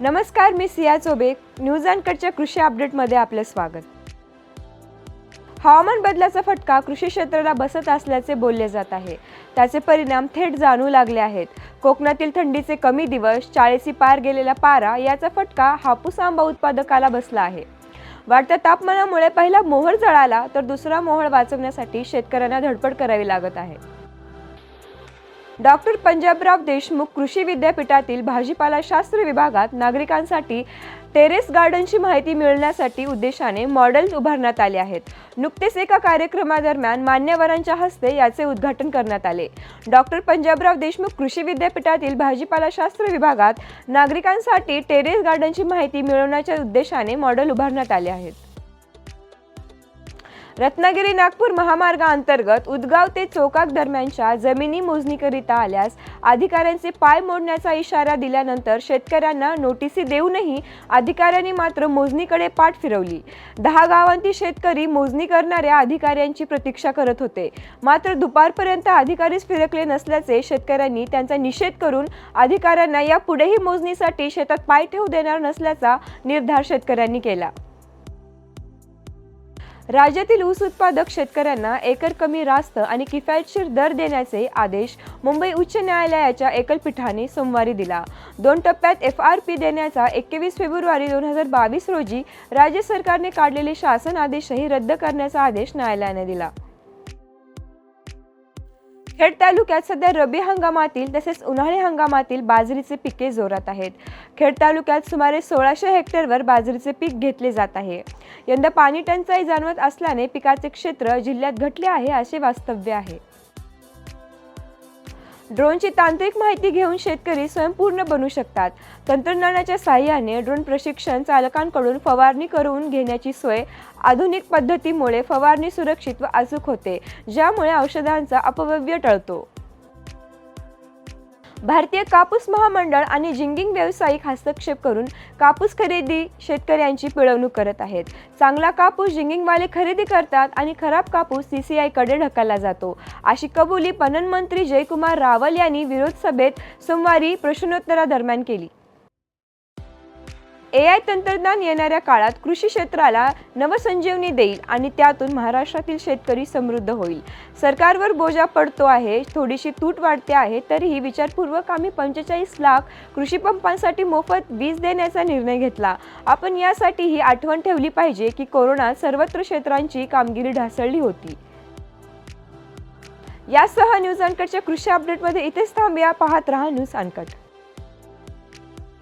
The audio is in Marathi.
नमस्कार मी सिया चोबे. न्यूज अँडकडच्या कृषी अपडेटमध्ये आपले स्वागत. हवामान बदलाचा फटका कृषी क्षेत्राला बसत असल्याचे बोलले जात आहे. त्याचे परिणाम थेट जाणू लागले आहेत. कोकणातील थंडीचे कमी दिवस चाळीसी पार गेलेला पारा याचा फटका हापूस आंबा उत्पादकाला बसला आहे. वाढत्या तापमानामुळे पहिला मोहर जळाला तर दुसरा मोहर वाचवण्यासाठी शेतकऱ्यांना धडपड करावी लागत आहे. डॉक्टर पंजाबराव देशमुख कृषी विद्यापीठातील भाजीपाला शास्त्र विभागात नागरिकांसाठी टेरेस गार्डनची माहिती मिळण्यासाठी उद्देशाने मॉडेल्स उभारण्यात आले आहेत. नुकतेच एका कार्यक्रमादरम्यान मान्यवरांच्या हस्ते याचे उद्घाटन करण्यात आले. डॉक्टर पंजाबराव देशमुख कृषी विद्यापीठातील भाजीपाला शास्त्र विभागात नागरिकांसाठी टेरेस गार्डनची माहिती मिळवण्याच्या उद्देशाने मॉडेल उभारण्यात आले आहेत. रत्नागिरी नागपूर महामार्गाअंतर्गत उदगाव ते चोकाक दरम्यानच्या जमिनी मोजणीकरिता आल्यास अधिकाऱ्यांचे पाय मोडण्याचा इशारा दिल्यानंतर शेतकऱ्यांना नोटिसी देऊनही अधिकाऱ्यांनी मात्र मोजणीकडे पाठ फिरवली. दहा गावांतील शेतकरी मोजणी करणाऱ्या अधिकाऱ्यांची प्रतीक्षा करत होते. मात्र दुपारपर्यंत अधिकारीच फिरकले नसल्याचे शेतकऱ्यांनी त्यांचा निषेध करून अधिकाऱ्यांना यापुढेही मोजणीसाठी शेतात पाय ठेवू देणार नसल्याचा निर्धार शेतकऱ्यांनी केला. राज्यातील ऊस उत्पादक शेतकऱ्यांना एकर कमी रास्त आणि किफायतशीर दर देण्याचे आदेश मुंबई उच्च न्यायालयाच्या एकलपीठाने सोमवारी दिला. दोन टप्प्यात एफ आर पी देण्याचा एकवीस फेब्रुवारी दोन हजार बावीस रोजी राज्य सरकारने काढलेले शासन आदेशही रद्द करण्याचा आदेश न्यायालयाने दिला. खेड तालुक्यात सध्या रब्बी हंगामातील तसेच उन्हाळी हंगामातील बाजरीचे पिके जोरात आहेत. खेड तालुक्यात सुमारे सोळाशे हेक्टरवर बाजरीचे पीक घेतले जात आहे. यंदा पाणी टंचाई जाणवत असल्याने पिकाचे क्षेत्र जिल्ह्यात घटले आहे असे वास्तव्य आहे. ड्रोनची तांत्रिक माहिती घेऊन शेतकरी स्वयंपूर्ण बनू शकतात. तंत्रज्ञानाच्या साहाय्याने ड्रोन प्रशिक्षण चालकांकडून फवारणी करून घेण्याची सोय आधुनिक पद्धतीमुळे फवारणी सुरक्षित व अचूक होते ज्यामुळे औषधांचा अपव्यय टळतो. भारतीय कापूस महामंडळ आणि जिंगिंग व्यावसायिक हस्तक्षेप करून कापूस खरेदी शेतकऱ्यांची पिळवणूक करत आहेत. चांगला कापूस जिंगिंगवाले खरेदी करतात आणि खराब कापूस सी सी आयकडे ढकलला जातो. अशी कबुली पणन मंत्री जयकुमार रावल यांनी विरोध सभेत सोमवारी प्रश्नोत्तरादरम्यान केली. ए आय तंत्रज्ञान येणाऱ्या काळात कृषी क्षेत्राला नवसंजीवनी देईल आणि त्यातून महाराष्ट्रातील शेतकरी समृद्ध होईल. सरकारवर बोजा पडतो आहे थोडीशी तूट वाढते आहे तरीही विचारपूर्वक आम्ही पंचेचाळीस लाख कृषी पंपांसाठी मोफत वीज देण्याचा निर्णय घेतला. आपण यासाठी ही आठवण ठेवली पाहिजे की कोरोनात सर्वत्र क्षेत्रांची कामगिरी ढासळली होती. यासह न्यूज अनकटच्या कृषी अपडेटमध्ये इथेच थांबया. पाहत रहा न्यूज अनकट.